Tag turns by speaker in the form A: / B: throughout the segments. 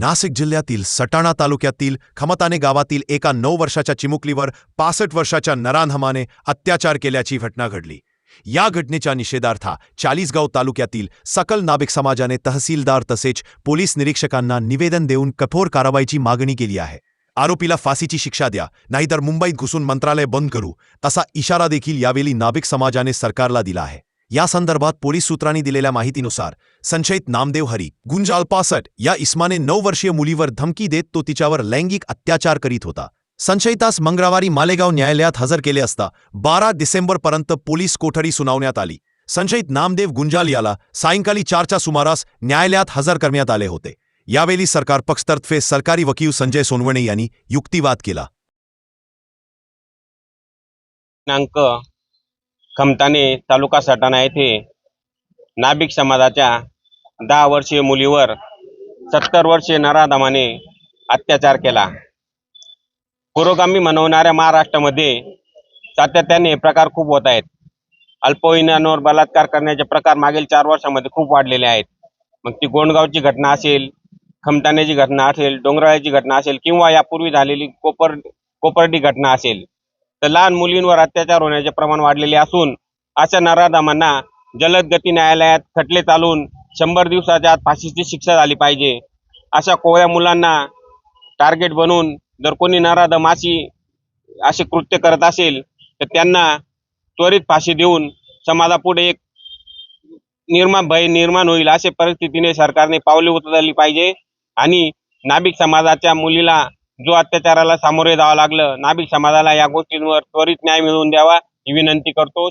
A: नाशिक जिल्ह्यातील सटाणा तालुक्यातील खमताने गावातील एका नऊ वर्षाच्या चिमुकलीवर पासष्ट वर्षाच्या नरानहमाने अत्याचार केल्याची घटना घडली. या घटनेच्या निषेधार्थ चाळीसगाव तालुक्यातील सकल नाभिक समाजाने तहसीलदार तसेच पोलीस निरीक्षकांना निवेदन देऊन कठोर कारवाईची मागणी केली आहे. आरोपीला फाशीची शिक्षा द्या नाहीतर मुंबईत घुसून मंत्रालय बंद करू असा इशारा देखील यावेळी नाभिक समाजाने सरकारला दिला आहे. या संदर्भात पोलीस सूत्रांनी दिलेल्या माहितीनुसार संशयित नामदेव हरी गुंजाल पासट या इस्माने नऊ वर्षीय मुलीवर धमकी देत तो तिच्यावर लैंगिक अत्याचार करीत होता. संशयितास मंगळवारी मालेगाव न्यायालयात हजर केले असता बारा डिसेंबरपर्यंत पोलीस कोठडी सुनावण्यात आली. संशयित नामदेव गुंजाल याला सायंकाळी चारच्या सुमारास न्यायालयात हजर करण्यात आले होते. यावेळी सरकार पक्षतर्फे सरकारी वकील संजय सोनवणे यांनी युक्तिवाद केला.
B: खमताने तालुका सटाणा येथे नाभिक समाजाच्या दहा वर्षीय मुलीवर सत्तर वर्षीय नराधमाने अत्याचार केला. पुरोगामी म्हणवणाऱ्या महाराष्ट्रामध्ये सातत्याने प्रकार खूप होत आहेत. अल्पवयीनांवर बलात्कार करण्याचे प्रकार मागील चार वर्षामध्ये खूप वाढलेले आहेत. मग ती गोंडगावची घटना असेल खमताण्याची घटना असेल डोंगराळ्याची घटना असेल किंवा यापूर्वी झालेली कोपर कोपर्डी घटना असेल तर लहान मुलींवर अत्याचार होण्याचे प्रमाण वाढलेले असून अशा नराधमांना जलद गती न्यायालयात खटले चालून शंभर दिवसाच्या आत फाशीची शिक्षा झाली पाहिजे. अशा कोवळ्या मुलांना टार्गेट बनवून जर कोणी नराधम अशी असे कृत्य करत असेल तर त्यांना त्वरित फाशी देऊन समाजापुढे एक निर्माण भय निर्माण होईल अशा परिस्थितीने सरकारने पावले उचलली पाहिजे आणि नाभिक समाजाच्या मुलीला जो अत्याचाराला सामोरे जावं लागलं नाभिक समाजाला या गोष्टींवर त्वरित न्याय मिळवून द्यावा ही विनंती करतो.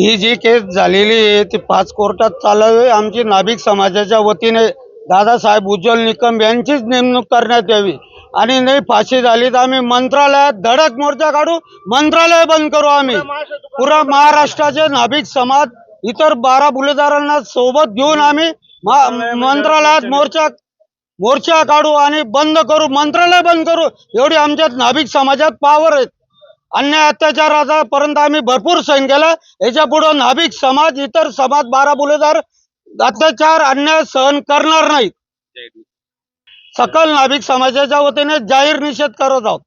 C: ही जी केस झालेली आहे ती पाच कोर्टात चालावी आमची नाभिक समाजाच्या वतीने दादासाहेब उज्ज्वल निकम यांचीच नेमणूक करण्यात यावी. आणि नाही फाशी झाली तर आम्ही मंत्रालयात धडक मोर्चा काढू मंत्रालय बंद करू आम्ही. पुरा महाराष्ट्राचे नाभिक समाज इतर बारा बुलेदारांना सोबत घेऊन आम्ही मंत्रालयात मोर्चा मोर्चा काढू आणि बंद करू मंत्रालय बंद करू एवढी आमच्यात नाभिक समाजात पावर आहेत. अन्याय अत्याचाराचा पर्यंत आम्ही भरपूर सहन केला. याच्यापुढे नाभिक समाज इतर समाज बारा बुलेदार अत्याचार अन्याय सहन करणार नाहीत. सकल नाभिक समाजाच्या वतीने जाहीर निषेध करत आहोत.